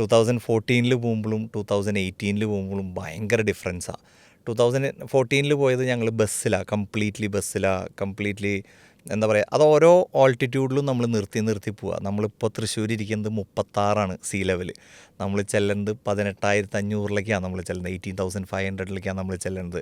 Two thousand ഫോർട്ടീനിൽ പോകുമ്പോഴും two thousand എയ്റ്റീനിൽ പോകുമ്പോഴും ഭയങ്കര ഡിഫറൻസാണ് ടു തൗസൻഡ് ഫോർട്ടീനിൽ പോയത് ഞങ്ങൾ ബസ്സിലാണ് കംപ്ലീറ്റ്ലി ബസ്സിലാണ് കംപ്ലീറ്റ്ലി എന്താ പറയുക അത് ഓരോ ഓൾട്ടിറ്റ്യൂഡിലും നമ്മൾ നിർത്തി നിർത്തി പോവുക നമ്മളിപ്പോൾ തൃശ്ശൂർ ഇരിക്കുന്നത് മുപ്പത്താറാണ് സീ ലെവൽ നമ്മൾ ചെല്ലുന്നത് പതിനെട്ടായിരത്തി അഞ്ഞൂറിലേക്കാണ് നമ്മൾ ചെല്ലുന്നത് എയ്റ്റീൻ തൗസൻഡ് ഫൈവ് ഹൺഡ്രഡിലേക്കാണ് നമ്മൾ ചെല്ലുന്നത്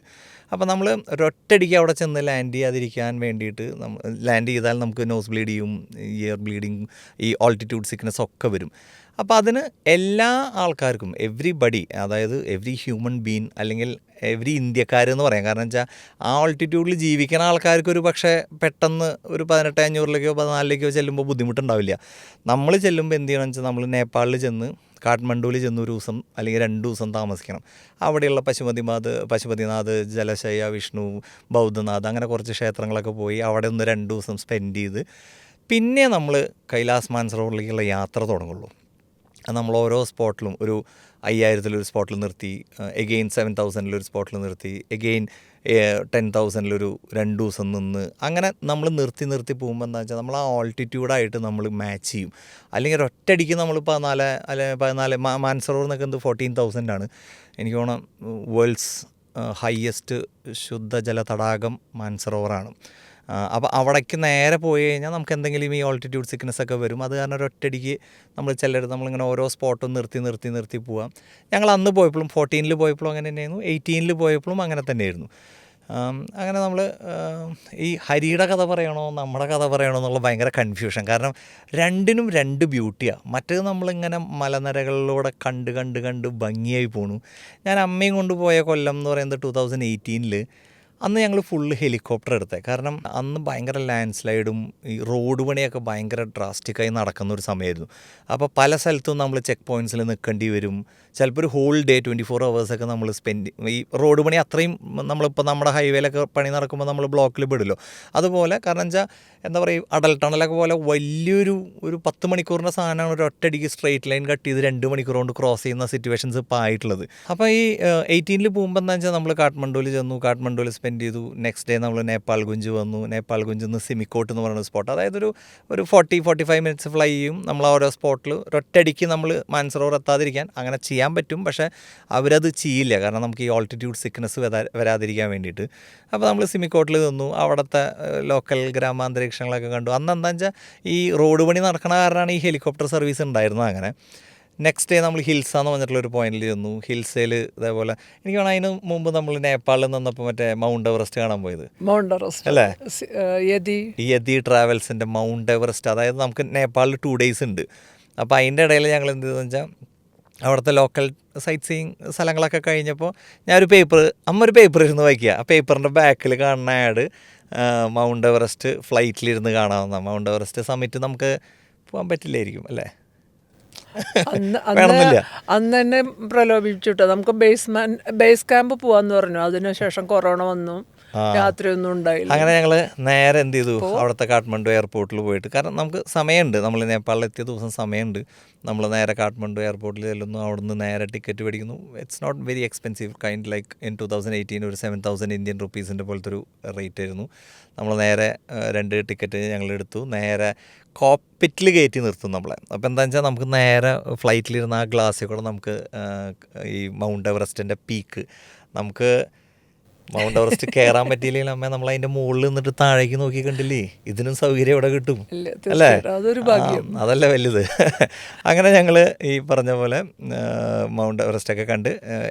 അപ്പോൾ നമ്മൾ ഒരൊറ്റടിക്ക് അവിടെ ചെന്ന് ലാൻഡ് ചെയ്യാതിരിക്കാൻ വേണ്ടിയിട്ട് നമ്മൾ ലാൻഡ് ചെയ്താൽ നമുക്ക് നോസ് ബ്ലീഡ് ചെയ്യും ഇയർ ബ്ലീഡിങ് ഈ ഓൾട്ടിറ്റ്യൂഡ് സിക്നസ് ഒക്കെ വരും. അപ്പോൾ അതിന് എല്ലാ ആൾക്കാർക്കും എവ്രിബഡി അതായത് എവ്രി ഹ്യൂമൻ ബീൻ അല്ലെങ്കിൽ എവരി ഇന്ത്യക്കാരെന്ന് പറയാം. കാരണം വെച്ചാൽ ആ ഓൾട്ടിറ്റ്യൂഡിൽ ജീവിക്കുന്ന ആൾക്കാർക്ക് ഒരു പക്ഷേ പെട്ടെന്ന് ഒരു പതിനെട്ട് അഞ്ഞൂറിലേക്കോ പതിനാലിലേക്കോ ചെല്ലുമ്പോൾ ബുദ്ധിമുട്ടുണ്ടാവില്ല. നമ്മൾ ചെല്ലുമ്പോൾ എന്ത് ചെയ്യണമെന്ന് വെച്ചാൽ നമ്മൾ നേപ്പാളിൽ ചെന്ന് കാഠ്മണ്ഡുവിൽ ചെന്ന് ഒരു ദിവസം അല്ലെങ്കിൽ രണ്ട് ദിവസം താമസിക്കണം. അവിടെയുള്ള പശുപതിനാഥ് പശുപതിനാഥ് ജലശയ വിഷ്ണു ബൗദ്ധനാഥ് അങ്ങനെ കുറച്ച് ക്ഷേത്രങ്ങളൊക്കെ പോയി അവിടെ ഒന്ന് രണ്ട് ദിവസം സ്പെൻഡ് ചെയ്ത് പിന്നെ നമ്മൾ കൈലാസ് മാൻസറോറിലേക്കുള്ള യാത്ര തുടങ്ങുള്ളൂ. നമ്മൾ ഓരോ സ്പോട്ടിലും ഒരു അയ്യായിരത്തിലൊരു സ്പോട്ടിൽ നിർത്തി എഗെയിൻ സെവൻ തൗസൻഡിലൊരു സ്പോട്ടിൽ നിർത്തി എഗെയിൻ ടെൻ തൗസൻഡിലൊരു രണ്ട് ദിവസം നിന്ന് അങ്ങനെ നമ്മൾ നിർത്തി നിർത്തി പോകുമ്പോൾ എന്താ വെച്ചാൽ നമ്മൾ ആ ഓൾട്ടിറ്റ്യൂഡായിട്ട് നമ്മൾ മാച്ച് ചെയ്യും. അല്ലെങ്കിൽ ഒറ്റയടിക്ക് നമ്മൾ പതിനാല് അല്ലെ പതിനാല് മാൻസറോർ എന്നൊക്കെ എന്ത് ഫോർട്ടീൻ തൗസൻഡ് ആണ്. എനിക്ക് തോന്നുന്നു വേൾഡ്സ് ഹയസ്റ്റ് ശുദ്ധജല തടാകം മാൻസറോവറാണ് അപ്പോൾ അവിടേക്ക് നേരെ പോയി കഴിഞ്ഞാൽ നമുക്ക് എന്തെങ്കിലും ഈ ഓൾട്ടിറ്റ്യൂഡ് സിക്നസ് ഒക്കെ വരും. അത് കാരണം ഒരൊറ്റടിക്ക് നമ്മൾ ചിലരുത് നമ്മളിങ്ങനെ ഓരോ സ്പോട്ടും നിർത്തി നിർത്തി നിർത്തി പോവാം. ഞങ്ങൾ അന്ന് പോയപ്പോഴും ഫോർട്ടീനിൽ പോയപ്പോഴും അങ്ങനെ തന്നെയായിരുന്നു. എയ്റ്റീനിൽ പോയപ്പോഴും അങ്ങനെ തന്നെയായിരുന്നു. അങ്ങനെ നമ്മൾ ഈ ഹരിയുടെ കഥ പറയണോ നമ്മുടെ കഥ പറയണോ എന്നുള്ള ഭയങ്കര കൺഫ്യൂഷൻ കാരണം രണ്ടിനും രണ്ട് ബ്യൂട്ടിയാണ് മറ്റേത് നമ്മളിങ്ങനെ മലനിരകളിലൂടെ കണ്ട് കണ്ട് കണ്ട് ഭംഗിയായി പോണു. ഞാൻ അമ്മയും കൊണ്ടുപോയ കൊല്ലം എന്ന് പറയുന്നത് ടു തൗസൻഡ് എയ്റ്റീനിൽ അന്ന് ഞങ്ങൾ ഫുള്ള് ഹെലികോപ്റ്റർ എടുത്തത് കാരണം അന്ന് ഭയങ്കര ലാൻഡ് സ്ലൈഡും ഈ റോഡ് പണിയൊക്കെ ഭയങ്കര ഡ്രാസ്റ്റിക്കായി നടക്കുന്ന ഒരു സമയമായിരുന്നു അപ്പോൾ പല സ്ഥലത്തും നമ്മൾ ചെക്ക് പോയിന്റ്സിൽ നിൽക്കേണ്ടി വരും. ചിലപ്പോൾ ഒരു ഹോൾ ഡേ ട്വന്റി ഫോർ അവേഴ്സൊക്കെ നമ്മൾ സ്പെൻഡ് ഈ റോഡ് പണി അത്രയും നമ്മളിപ്പോൾ നമ്മുടെ ഹൈവേയിലൊക്കെ പണി നടക്കുമ്പോൾ നമ്മൾ ബ്ലോക്കിൽ പെടുമല്ലോ അതുപോലെ കാരണം വെച്ചാൽ എന്താ പറയുക അടൽ ടണലൊക്കെ പോലെ വലിയൊരു ഒരു പത്ത് മണിക്കൂറിന്റെ സാധനമാണ് ഒരു ഒറ്റടിക്ക് സ്ട്രെയിറ്റ് ലൈൻ കട്ട് ചെയ്ത് രണ്ട് മണിക്കൂർ കൊണ്ട് ക്രോസ് ചെയ്യുന്ന സിറ്റുവേഷൻസ് ഇപ്പോൾ ആയിട്ടുള്ളത്. അപ്പോൾ ഈ എയ്റ്റീനിൽ പോകുമ്പോൾ എന്താ വെച്ചാൽ നമ്മൾ കാഠ്മണ്ഡുവിൽ ചെന്നു. കാഠ്മണ്ഡുവിൽ സ്പെൻഡ് ചെയ്തു. നെക്സ്റ്റ് ഡേ നമ്മൾ നേപ്പാൾ ഗുഞ്ച് വന്നു. നേപ്പാൾ ഗുഞ്ചിൽ നിന്ന് സിമിക്കോട്ട് എന്ന് പറയുന്ന സ്പോട്ട് അതായത് ഒരു ഒരു forty forty five minutes fly ചെയ്യും നമ്മൾ ഓരോ സ്പോട്ടിൽ ഒറ്റയടിക്ക് നമ്മൾ മാൻസറോർ എത്താതിരിക്കാൻ അങ്ങനെ ചെയ്യാൻ പറ്റും. പക്ഷേ അവരത് ചെയ്യില്ല. കാരണം നമുക്ക് ഈ ഓൾട്ടിറ്റ്യൂഡ് സിക്നസ് വരാതിരിക്കാൻ വേണ്ടിയിട്ട്. അപ്പോൾ നമ്മൾ സിമിക്കോട്ടിൽ നിന്നു. അവിടുത്തെ ലോക്കൽ ഗ്രാമാന്തരീക്ഷങ്ങളൊക്കെ കണ്ടു. അന്ന് എന്താ വെച്ചാൽ ഈ റോഡ് പണി നടക്കണ കാരണമാണ് ഈ ഹെലികോപ്റ്റർ സർവീസ് ഉണ്ടായിരുന്നത് അങ്ങനെ. നെക്സ്റ്റ് ഡേ നമ്മൾ ഹിൽസ എന്ന് പറഞ്ഞിട്ടുള്ള ഒരു പോയിന്റിൽ ചെന്നു ഹിൽസയിൽ ഇതേപോലെ എനിക്ക് വേണം അതിന് മുമ്പ് നമ്മൾ നേപ്പാളിൽ നിന്നപ്പോൾ മറ്റേ മൗണ്ട് എവറസ്റ്റ് കാണാൻ പോയത്. മൗണ്ട് എവറസ്റ്റ് അല്ലേ? യതി യതി ട്രാവൽസിന്റെ മൗണ്ട് എവറസ്റ്റ് അതായത് നമുക്ക് നേപ്പാളിൽ ടു ഡേയ്സ് ഉണ്ട്. അപ്പോൾ അതിന്റെ ഇടയിൽ ഞങ്ങൾ എന്ത് ചെയ്തെന്ന് വെച്ചാൽ അവിടുത്തെ ലോക്കൽ സൈറ്റ് സീയിങ് സ്ഥലങ്ങളൊക്കെ കഴിഞ്ഞപ്പോൾ ഞാനൊരു പേപ്പർ അമ്മ ഒരു പേപ്പർ ഇരുന്ന് വായിക്കുക ആ പേപ്പറിന്റെ ബാക്കിൽ കാണുന്ന ആഡ് മൗണ്ട് എവറസ്റ്റ് ഫ്ലൈറ്റിലിരുന്ന് കാണാവുന്ന മൗണ്ട് എവറസ്റ്റ് സമ്മിറ്റ് നമുക്ക് പോകാൻ പറ്റില്ലായിരിക്കും അല്ലേ? അന്ന് അന്ന് തന്നെ പ്രലോഭിപ്പിച്ചിട്ടോ നമുക്ക് ബേസ്മാൻ ബേസ് ക്യാമ്പ് പോവാന്ന് പറഞ്ഞു. അതിനുശേഷം കൊറോണ വന്നു. രാത്രിയൊന്നും ഉണ്ടായില്ല. അങ്ങനെ ഞങ്ങൾ നേരെ എന്ത് ചെയ്തു? അവിടുത്തെ കാഠ്മണ്ഡു എയർപോർട്ടിൽ പോയിട്ട്. കാരണം നമുക്ക് സമയമുണ്ട്. നമ്മൾ നേപ്പാളിൽ എത്തിയ ദിവസം സമയമുണ്ട്. നമ്മൾ നേരെ കാഠ്മണ്ഡു എയർപോർട്ടിൽ ചെല്ലുന്നു. അവിടുന്ന് നേരെ ticket മേടിക്കുന്നു. It's not very expensive kind like in two thousand eighteen ഒരു സെവൻ തൗസൻഡ് ഇന്ത്യൻ റുപ്പീസിന്റെ പോലത്തെ ഒരു റേറ്റ് ആയിരുന്നു. നമ്മൾ നേരെ രണ്ട് ടിക്കറ്റ് ഞങ്ങൾ എടുത്തു. നേരെ കോപ്പിറ്റിൽ കയറ്റി നിർത്തും നമ്മളെ. അപ്പോൾ എന്താണെന്ന് വെച്ചാൽ നമുക്ക് നേരെ ഫ്ലൈറ്റിലിരുന്ന ആ ഗ്ലാസ്സിൽ കൂടെ നമുക്ക് ഈ മൗണ്ട് എവറസ്റ്റിന്റെ പീക്ക് നമുക്ക് മൗണ്ട് എവറസ്റ്റ് കയറാൻ പറ്റിയില്ലെങ്കിൽ അമ്മ നമ്മൾ അതിന്റെ മുകളിൽ നിന്നിട്ട് താഴേക്ക് നോക്കി കണ്ടില്ലേ? ഇതിനും സൗകര്യം ഇവിടെ കിട്ടും. അല്ലേ? അതൊരു ഭാഗ്യം. അതല്ല വലുത്. അങ്ങനെ ഞങ്ങൾ ഈ പറഞ്ഞ പോലെ മൗണ്ട് എവറസ്റ്റ് ഒക്കെ കണ്ട്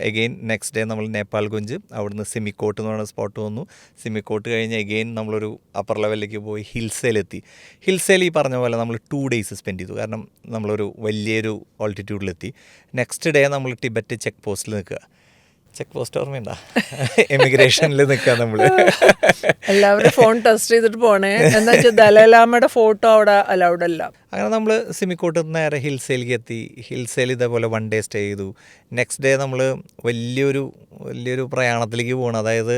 എഗെയിൻ നെക്സ്റ്റ് ഡേ നമ്മൾ നേപ്പാൾ കുഞ്ച് അവിടുന്ന് സിമിക്കോട്ട് എന്ന് പറയുന്ന സ്പോട്ട് വന്നു. സിമിക്കോട്ട് കഴിഞ്ഞ് എഗെയിൻ നമ്മളൊരു അപ്പർ ലെവലിലേക്ക് പോയി ഹിൽസേലെത്തി ഹിൽസേൽ ഈ പറഞ്ഞ പോലെ നമ്മൾ ടു ഡേയ്സ് സ്പെൻഡ് ചെയ്തു. കാരണം നമ്മളൊരു വലിയൊരു ഓൾട്ടിറ്റ്യൂഡിലെത്തി നെക്സ്റ്റ് ഡേ നമ്മൾ ടിബറ്റ് ചെക്ക് പോസ്റ്റിൽ നിൽക്കുക. Check post ഓർമ്മയുണ്ടാ? എമിഗ്രേഷനിൽ നിൽക്കുക നമ്മൾ എല്ലാവരും ഫോൺ ടെസ്റ്റ് ചെയ്തിട്ട് പോണേ. എന്താ വെച്ചാൽ ദലൈലാമയുടെ ഫോട്ടോ അവിടെ അലൗഡ് അല്ല. അങ്ങനെ നമ്മൾ സിമിക്കോട്ട് നേരെ ഹിൽസേലിക്ക് എത്തി. ഹിൽസയിൽ ഇതേപോലെ വൺ ഡേ സ്റ്റേ ചെയ്തു. നെക്സ്റ്റ് ഡേ നമ്മൾ വലിയൊരു വലിയൊരു പ്രയാണത്തിലേക്ക് പോകണം അതായത്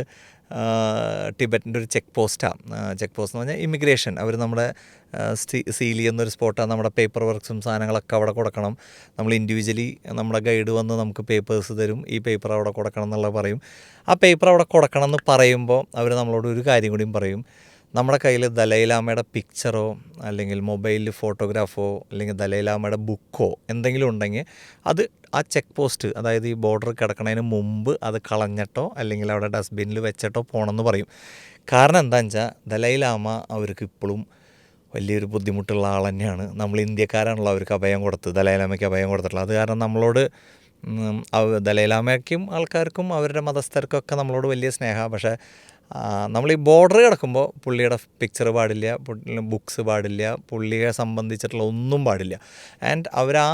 ടിബറ്റിന്റെ ഒരു ചെക്ക് പോസ്റ്റാണ് ചെക്ക് പോസ്റ്റ് എന്ന് പറഞ്ഞാൽ ഇമിഗ്രേഷൻ. അവർ നമ്മുടെ സീൽ ചെയ്യുന്നൊരു സ്പോട്ടാണ് നമ്മുടെ പേപ്പർ വർക്ക്സും സാധനങ്ങളൊക്കെ അവിടെ കൊടുക്കണം. നമ്മൾ ഇൻഡിവിജ്വലി നമ്മുടെ ഗൈഡ് വന്ന് നമുക്ക് പേപ്പേഴ്സ് തരും. ഈ പേപ്പർ അവിടെ കൊടുക്കണം എന്നുള്ളത് പറയും. ആ പേപ്പർ അവിടെ കൊടുക്കണം എന്ന് പറയുമ്പോൾ അവർ നമ്മളോട് ഒരു കാര്യം കൂടിയും പറയും. നമ്മുടെ കയ്യിൽ ദലൈലാമയുടെ പിക്ചറോ അല്ലെങ്കിൽ മൊബൈലിൽ ഫോട്ടോഗ്രാഫോ അല്ലെങ്കിൽ ദലൈലാമയുടെ ബുക്കോ എന്തെങ്കിലും ഉണ്ടെങ്കിൽ അത് ആ ചെക്ക് പോസ്റ്റ് അതായത് ഈ ബോർഡർ കിടക്കുന്നതിന് മുമ്പ് അത് കളഞ്ഞിട്ടോ അല്ലെങ്കിൽ അവിടെ ഡസ്റ്റ്ബിന്നിൽ വെച്ചിട്ടോ പോകണമെന്ന് പറയും. കാരണം എന്താണെന്ന് വെച്ചാൽ ദലൈലാമ അവർക്ക് ഇപ്പോഴും വലിയൊരു ബുദ്ധിമുട്ടുള്ള ആൾ തന്നെയാണ്. നമ്മൾ ഇന്ത്യക്കാരാണല്ലോ അവർക്ക് അഭയം കൊടുത്ത് ദലൈലാമയ്ക്ക് അഭയം കൊടുത്തിട്ടുള്ളത്. അത് കാരണം നമ്മളോട് ദലൈലാമയ്ക്കും ആൾക്കാർക്കും അവരുടെ മതസ്ഥർക്കൊക്കെ നമ്മളോട് വലിയ സ്നേഹമാണ്. പക്ഷേ നമ്മൾ ഈ ബോർഡർ കിടക്കുമ്പോൾ പുള്ളിയുടെ പിക്ചർ പാടില്ല ബുക്സ് പാടില്ല പുള്ളിയെ സംബന്ധിച്ചിട്ടുള്ള ഒന്നും പാടില്ല. ആൻഡ് അവരാ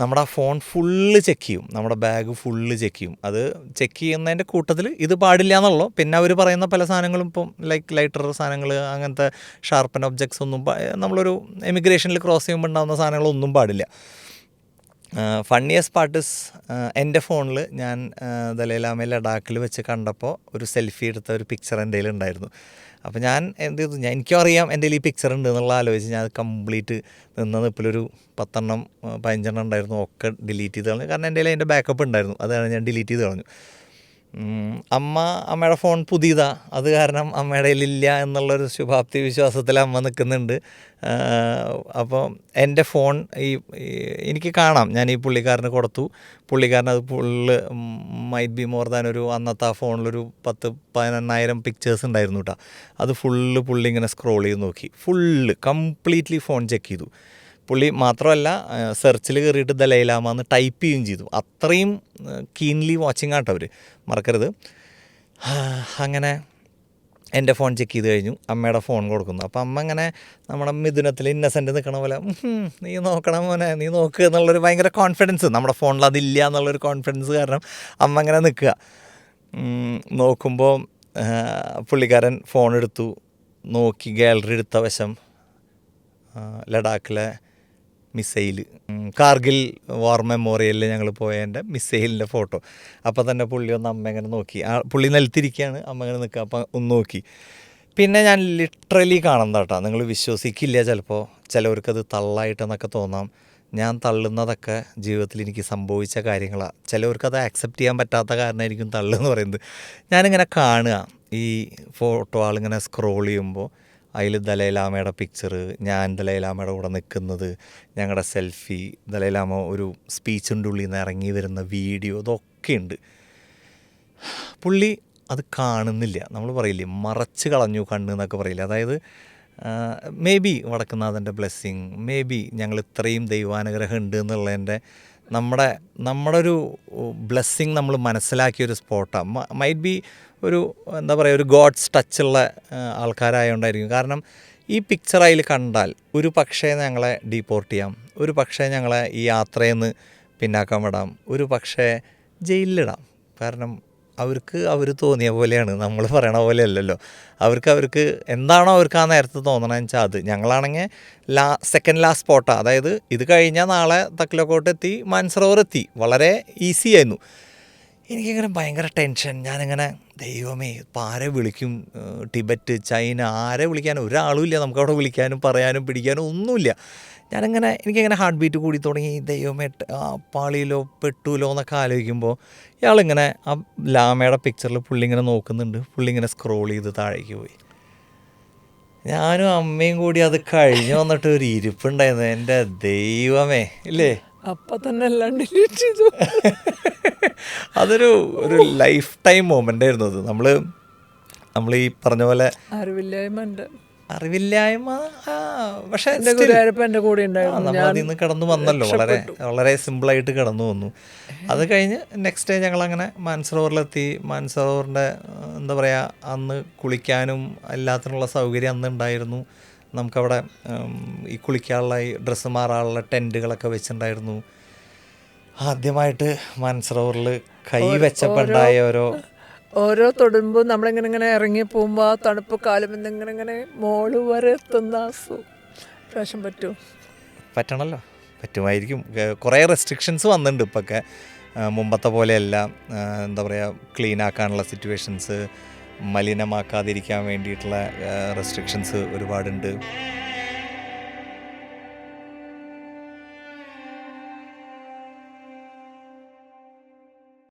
നമ്മുടെ ആ ഫോൺ ഫുള്ള് ചെക്ക് ചെയ്യും. നമ്മുടെ ബാഗ് ഫുള്ള് ചെക്ക് ചെയ്യും. അത് ചെക്ക് ചെയ്യുന്നതിന്റെ കൂട്ടത്തിൽ ഇത് പാടില്ല എന്നുള്ളൂ. പിന്നെ അവർ പറയുന്ന പല സാധനങ്ങളും ഇപ്പം ലൈക്ക് ലൈറ്റർ സാധനങ്ങൾ അങ്ങനത്തെ ഷാർപ്പൻ ഒബ്ജക്ട്സ് ഒന്നും നമ്മളൊരു എമിഗ്രേഷനിൽ ക്രോസ് ചെയ്യുമ്പോൾ ഉണ്ടാകുന്ന സാധനങ്ങളൊന്നും പാടില്ല. ഫണ്ണിയസ്റ്റ് പാർട്ടിസ് എന്റെ ഫോണിൽ ഞാൻ ദലൈലാമ ലഡാക്കിൽ വെച്ച് കണ്ടപ്പോൾ ഒരു സെൽഫി എടുത്ത ഒരു പിക്ചർ എന്റെ ഉണ്ടായിരുന്നു. അപ്പോൾ ഞാൻ എന്ത് ചെയ്തു? ഞാൻ എനിക്കും അറിയാം എന്റെ ഈ പിക്ചർ ഉണ്ട് എന്നുള്ള ആലോചിച്ച് ഞാൻ കംപ്ലീറ്റ് നിന്ന നിപ്പിലൊരു പത്തെണ്ണം പതിനഞ്ചെണ്ണം ഉണ്ടായിരുന്നു. ഒക്കെ ഡിലീറ്റ് ചെയ്ത് കളഞ്ഞു. കാരണം എന്റെ അതിന്റെ ബാക്കപ്പ് ഉണ്ടായിരുന്നു. അതാണ് ഞാൻ ഡിലീറ്റ് ചെയ്ത് കളഞ്ഞു. അമ്മ അമ്മയുടെ ഫോൺ പുതിയതാ. അത് കാരണം അമ്മയുടെ ഇല്ല എന്നുള്ളൊരു ശുഭാപ്തി വിശ്വാസത്തിൽ അമ്മ നിൽക്കുന്നുണ്ട്. അപ്പോൾ എന്റെ ഫോൺ ഈ എനിക്ക് കാണാം. ഞാൻ ഈ പുള്ളിക്കാരന് കൊടുത്തു. പുള്ളിക്കാരൻ അത് full might be more than ഒരു അന്നത്തെ ആ ഫോണിലൊരു പത്ത് പതിനെണ്ണായിരം പിക്ചേഴ്സ് ഉണ്ടായിരുന്നു കേട്ടോ അത് ഫുള്ള് പുള്ളി ഇങ്ങനെ സ്ക്രോൾ ചെയ്ത് നോക്കി. ഫുള്ള് കംപ്ലീറ്റ്ലി ഫോൺ ചെക്ക് ചെയ്തു. പുള്ളി മാത്രമല്ല സെർച്ചിൽ കയറിയിട്ട് ദലൈലാമ എന്ന് ടൈപ്പ് ചെയ്യുകയും ചെയ്തു. അത്രയും കീൻലി വാച്ചിങ് ആട്ടോ അവർ മറക്കരുത്. അങ്ങനെ എന്റെ ഫോൺ ചെക്ക് ചെയ്ത് കഴിഞ്ഞു. അമ്മയുടെ ഫോൺ കൊടുക്കുന്നു. അപ്പോൾ അമ്മ ഇങ്ങനെ നമ്മുടെ മിഥുനത്തിൽ ഇന്നസെന്റ് നിൽക്കണ പോലെ നീ നോക്കണം മോനെ നീ നോക്ക് എന്നുള്ളൊരു ഭയങ്കര കോൺഫിഡൻസ് നമ്മുടെ ഫോണിൽ അതില്ല എന്നുള്ളൊരു കോൺഫിഡൻസ് കാരണം അമ്മ ഇങ്ങനെ നിൽക്കുക. നോക്കുമ്പോൾ പുള്ളിക്കാരൻ ഫോൺ എടുത്തു. നോക്കി ഗാലറി എടുത്ത വശം ലഡാക്കിലെ മിസൈൽ. കാർഗിൽ വാർ മെമ്മോറിയലിൽ ഞങ്ങൾ പോയതിന്റെ മിസൈലിന്റെ ഫോട്ടോ. അപ്പോൾ തന്നെ പുള്ളി ഒന്ന് അമ്മ ഇങ്ങനെ നോക്കി. ആ പുള്ളി നിലത്തിരിക്കുകയാണ് അമ്മ ഇങ്ങനെ നിൽക്കുക അപ്പം ഒന്ന് നോക്കി. പിന്നെ ഞാൻ ലിറ്ററലി കാണുന്ന കേട്ടോ നിങ്ങൾ വിശ്വസിക്കില്ല ചിലപ്പോൾ ചിലവർക്കത് തള്ളായിട്ടെന്നൊക്കെ തോന്നാം. ഞാൻ തള്ളുന്നതൊക്കെ ജീവിതത്തിൽ എനിക്ക് സംഭവിച്ച കാര്യങ്ങളാണ് ചിലവർക്കത് ആക്സെപ്റ്റ് ചെയ്യാൻ പറ്റാത്ത കാരണമായിരിക്കും തള്ളെന്ന് പറയുന്നത്. ഞാനിങ്ങനെ കാണുക. ഈ ഫോട്ടോ ആളിങ്ങനെ സ്ക്രോൾ ചെയ്യുമ്പോൾ അതിൽ ദലൈലാമയുടെ പിക്ചർ ഞാൻ ദലൈലാമയുടെ കൂടെ നിൽക്കുന്നത് ഞങ്ങളുടെ സെൽഫി ദലൈലാമ ഒരു സ്പീച്ചിന്റെ ഉള്ളിൽ നിന്ന് ഇറങ്ങി വരുന്ന വീഡിയോ ഇതൊക്കെ ഉണ്ട്. പുള്ളി അത് കാണുന്നില്ല. നമ്മൾ പറയില്ലേ മറച്ച് കളഞ്ഞു കണ്ണ് എന്നൊക്കെ പറയില്ല. അതായത് മേ ബി വടക്കുന്നാഥന്റെ ബ്ലെസ്സിങ് മേ ബി ഞങ്ങൾ ഇത്രയും ദൈവാനുഗ്രഹം ഉണ്ട് എന്നുള്ളതിന്റെ നമ്മുടെ നമ്മുടെ ഒരു ബ്ലെസ്സിങ് നമ്മൾ മനസ്സിലാക്കിയ ഒരു സ്പോട്ടാണ് മൈറ്റ് ബി ഒരു എന്താ പറയുക ഒരു ഗോഡ്സ് ടച്ചുള്ള ആൾക്കാരായതുകൊണ്ടായിരിക്കും കാരണം ഈ പിക്ചർ അതിൽ കണ്ടാൽ ഒരു പക്ഷേ ഞങ്ങളെ ഡീപ്പോർട്ട് ചെയ്യാം. ഒരു പക്ഷേ ഞങ്ങളെ ഈ യാത്രയിൽ നിന്ന് പിന്നാക്കാൻ വിടാം. ഒരു പക്ഷേ ജയിലിലിടാം. കാരണം അവർക്ക് അവർ തോന്നിയ പോലെയാണ്. നമ്മൾ പറയണ പോലെ അല്ലല്ലോ. അവർക്ക് അവർക്ക് എന്താണോ അവർക്ക് ആ നേരത്തെ തോന്നണമെന്ന് വെച്ചാൽ അത്. ഞങ്ങളാണെങ്കിൽ ലാ സെക്കൻഡ് ലാസ്റ്റ് സ്പോട്ടാണ് അതായത് ഇത് കഴിഞ്ഞാൽ നാളെ തക്കിലക്കോട്ട് എത്തി മാൻസറോവർ എത്തി വളരെ ഈസി ആയിരുന്നു. എനിക്കിങ്ങനെ ഭയങ്കര ടെൻഷൻ ഞാനിങ്ങനെ ദൈവമേ ഇപ്പം ആരെ വിളിക്കും? ടിബറ്റ് ചൈന ആരെ വിളിക്കാനും? ഒരാളും ഇല്ല. നമുക്കവിടെ വിളിക്കാനും പറയാനും പിടിക്കാനും ഒന്നുമില്ല. ഞാനിങ്ങനെ എനിക്കിങ്ങനെ ഹാർട്ട് ബീറ്റ് കൂടി തുടങ്ങി. ദൈവമേ പാളിയിലോ പെട്ടുലോ എന്നൊക്കെ ആലോചിക്കുമ്പോൾ ഇയാളിങ്ങനെ ആ ലാമയുടെ പിക്ചറിൽ പുള്ളി ഇങ്ങനെ നോക്കുന്നുണ്ട്. പുള്ളി ഇങ്ങനെ സ്ക്രോൾ ചെയ്ത് താഴേക്ക് പോയി. ഞാനും അമ്മയും കൂടി അത് കഴിഞ്ഞു വന്നിട്ട് ഒരു ഇരിപ്പുണ്ടായിരുന്നു. എന്റെ ദൈവമേ ഇല്ലേ? അപ്പം തന്നെ എല്ലാം ഡിലീറ്റ് ചെയ്തു. അതൊരു ഒരു ലൈഫ് ടൈം മൊമെന്റ് ആയിരുന്നു അത്. നമ്മൾ നമ്മൾ ഈ പറഞ്ഞ പോലെ അറിവില്ലായ്മ ഉണ്ട്. അറിവില്ലായ്മ പക്ഷെ എന്റെ എന്റെ കൂടെ ഉണ്ടായിരുന്നു. നമ്മൾ അതിൽ നിന്ന് കടന്നു വന്നല്ലോ വളരെ വളരെ സിമ്പിൾ ആയിട്ട് കടന്നു വന്നു. അത് കഴിഞ്ഞ് നെക്സ്റ്റ് ഡേ ഞങ്ങൾ അങ്ങനെ മാൻസറോവറിലെത്തി മാൻസറോവറിന്റെ എന്താ പറയാ അന്ന് കുളിക്കാനും എല്ലാത്തിനുള്ള സൗകര്യം അന്ന് ഉണ്ടായിരുന്നു. നമുക്കവിടെ ഈ കുളിക്കാനുള്ള ഈ ഡ്രസ്സ് മാറാനുള്ള ടെന്റുകളൊക്കെ വെച്ചിട്ടുണ്ടായിരുന്നു. ആദ്യമായിട്ട് മാൻസറോവറിൽ കൈ വെച്ചപ്പോൾ ഉണ്ടായ ഓരോ ഓരോ തൊടുമ്പോൾ നമ്മളിങ്ങനെ ഇങ്ങനെ ഇറങ്ങി പോകുമ്പോൾ തണുപ്പ് കാലം ഇങ്ങനെ ഇങ്ങനെ മോൾ വരെ എത്തുന്ന പ്രാവശ്യം പറ്റുമോ പറ്റണമല്ലോ പറ്റുമായിരിക്കും. കുറേ റെസ്ട്രിക്ഷൻസ് വന്നിട്ടുണ്ട് ഇപ്പൊക്കെ. മുമ്പത്തെ പോലെയല്ല. എന്താ പറയുക ക്ലീൻ ആക്കാനുള്ള സിറ്റുവേഷൻസ് മലിനമാക്കാതിരിക്കാൻ വേണ്ടിയിട്ടുള്ള റെസ്ട്രിക്ഷൻസ് ഒരുപാടുണ്ട്.